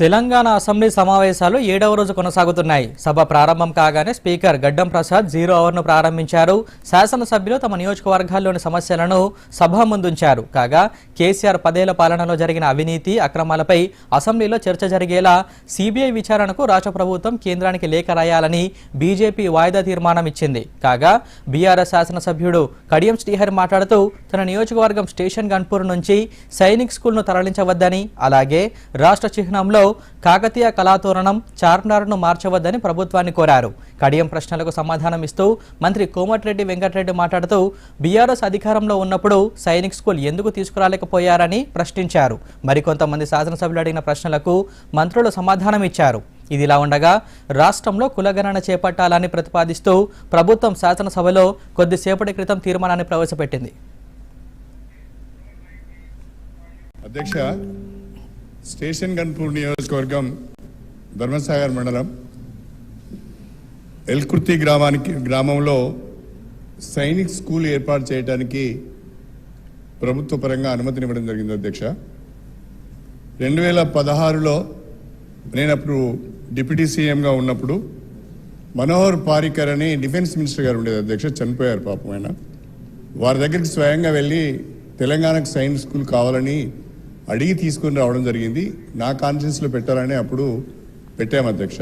Telangana assembly సమావేశాలు ఏడవ రోజు కొనసాగుతున్నాయి. సభ ప్రారంభం కాగానే స్పీకర్ గడ్డం ప్రసాద్ జీరో అవర్ను ప్రారంభించారు. శాసనసభ్యులు తమ నియోజకవర్గాల్లోని సమస్యలను సభ ముందుంచారు. కాగా కేసీఆర్ పదేళ్ళ పాలనలో జరిగిన అవినీతి అక్రమాలపై అసెంబ్లీలో చర్చ జరిగేలా సిబిఐ విచారణకు రాష్ట్ర ప్రభుత్వం కేంద్రానికి లేఖ రాయాలని బీజేపీ వాయిదా తీర్మానం ఇచ్చింది. కాగా బీఆర్ఎస్ శాసనసభ్యుడు కడియం శ్రీహరి మాట్లాడుతూ తన నియోజకవర్గం స్టేషన్ గన్పూర్ నుంచి సైనిక్ స్కూల్ను తరలించవద్దని అలాగే రాష్ట్ర చిహ్నంలో కాకతీయ కళాతోరణం చార్మినార్ను మార్చవద్దని ప్రభుత్వాన్ని కోరారు. కడియం ప్రశ్నలకు సమాధానం ఇస్తూ మంత్రి కోమటిరెడ్డి వెంకటరెడ్డి మాట్లాడుతూ బీఆర్ఎస్ అధికారంలో ఉన్నప్పుడు సైనిక్ స్కూల్ ఎందుకు తీసుకురాలేకపోయారని ప్రశ్నించారు. మరికొంతమంది శాసనసభ్యులు అడిగిన ప్రశ్నలకు మంత్రులు సమాధానం ఇచ్చారు. ఇదిలా ఉండగా రాష్ట్రంలో కులగణన చేపట్టాలని ప్రతిపాదిస్తూ ప్రభుత్వం శాసనసభలో కొద్దిసేపటి క్రితం తీర్మానాన్ని ప్రవేశపెట్టింది. అధ్యక్ష స్టేషన్ గన్పూర్ నియోజకవర్గం ధర్మసాగర్ మండలం ఎల్కుర్తి గ్రామానికి గ్రామంలో సైనిక్ స్కూల్ ఏర్పాటు చేయడానికి ప్రభుత్వ పరంగా అనుమతినివ్వడం జరిగింది అధ్యక్ష. రెండు వేల పదహారులో నేను అప్పుడు డిప్యూటీ సీఎంగా ఉన్నప్పుడు మనోహర్ పారికర్ అని డిఫెన్స్ మినిస్టర్ గారు ఉండేది అధ్యక్ష చనిపోయారు పాపం ఆయన. వారి దగ్గరికి స్వయంగా వెళ్ళి తెలంగాణకు సైన్స్ స్కూల్ కావాలని అడిగి తీసుకుని రావడం జరిగింది. నా కాన్ఫరెన్స్లో పెట్టాలని అప్పుడు పెట్టాము అధ్యక్ష.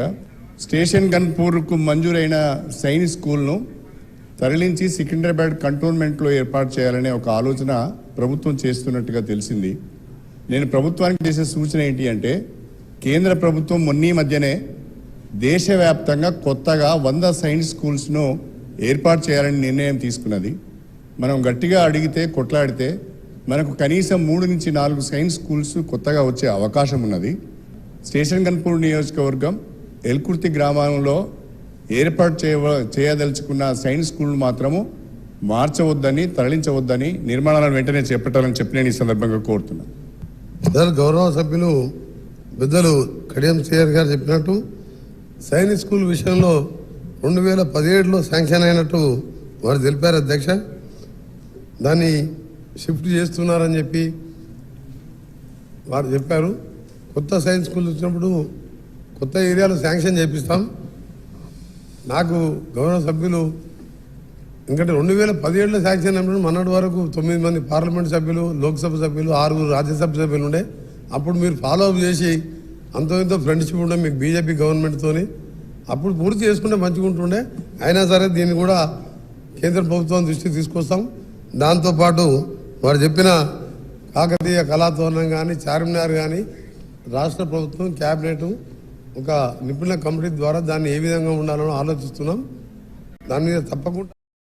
స్టేషన్ గన్పూర్కు మంజూరైన సైనిక్ స్కూల్ను తరలించి సికింద్రాబాద్ కంటోన్మెంట్లో ఏర్పాటు చేయాలనే ఒక ఆలోచన ప్రభుత్వం చేస్తున్నట్టుగా తెలిసింది. నేను ప్రభుత్వానికి చేసే సూచన ఏంటి అంటే కేంద్ర ప్రభుత్వం మొన్నీ మధ్యనే దేశవ్యాప్తంగా కొత్తగా వంద సైన్స్ స్కూల్స్ను ఏర్పాటు చేయాలని నిర్ణయం తీసుకున్నది. మనం గట్టిగా అడిగితే కొట్లాడితే మనకు కనీసం మూడు నుంచి నాలుగు సైన్స్ స్కూల్స్ కొత్తగా వచ్చే అవకాశం ఉన్నది. స్టేషన్ గన్పూర్ నియోజకవర్గం ఎల్కుర్తి గ్రామంలో ఏర్పాటు చేయ చేయదలుచుకున్న సైన్స్ స్కూల్ మాత్రము మార్చవద్దని తరలించవద్దని నిర్మాణాలను వెంటనే చేపట్టాలని చెప్పి నేను ఈ సందర్భంగా కోరుతున్నాను సార్ గౌరవ సభ్యులు పెద్దలు కడియం శ్రీహర్ గారు చెప్పినట్టు సైనిక్ స్కూల్ విషయంలో రెండు వేల పదిహేడులో శాంక్షన్ అయినట్టు వారు తెలిపారు అధ్యక్ష. దాన్ని షిఫ్ట్ చేస్తున్నారని చెప్పి వారు చెప్పారు. కొత్త సైన్స్ స్కూల్ వచ్చినప్పుడు కొత్త ఏరియాలో శాంక్షన్ చేపిస్తాం. నాకు గౌరవ సభ్యులు ఎందుకంటే రెండు వేల పదిహేడులో శాంక్షన్ అయినప్పుడు మొన్నటి వరకు తొమ్మిది మంది పార్లమెంట్ సభ్యులు లోక్సభ సభ్యులు ఆరుగురు రాజ్యసభ సభ్యులు ఉండే. అప్పుడు మీరు ఫాలో అప్ చేసి అంతో ఇంతో ఫ్రెండ్షిప్ ఉండే మీకు బీజేపీ గవర్నమెంట్తోని అప్పుడు పూర్తి చేసుకుంటే మంచిగా ఉంటుండే. అయినా సరే దీన్ని కూడా కేంద్ర ప్రభుత్వం దృష్టికి తీసుకొస్తాం. దాంతోపాటు వారు చెప్పిన కాకతీయ కళాతోరణం కానీ చార్మినార్ కానీ రాష్ట్ర ప్రభుత్వం క్యాబినెట్ ఒక నిపుణుల కమిటీ ద్వారా దాన్ని ఏ విధంగా ఉండాలని ఆలోచిస్తున్నాం. దాని మీద తప్పకుండా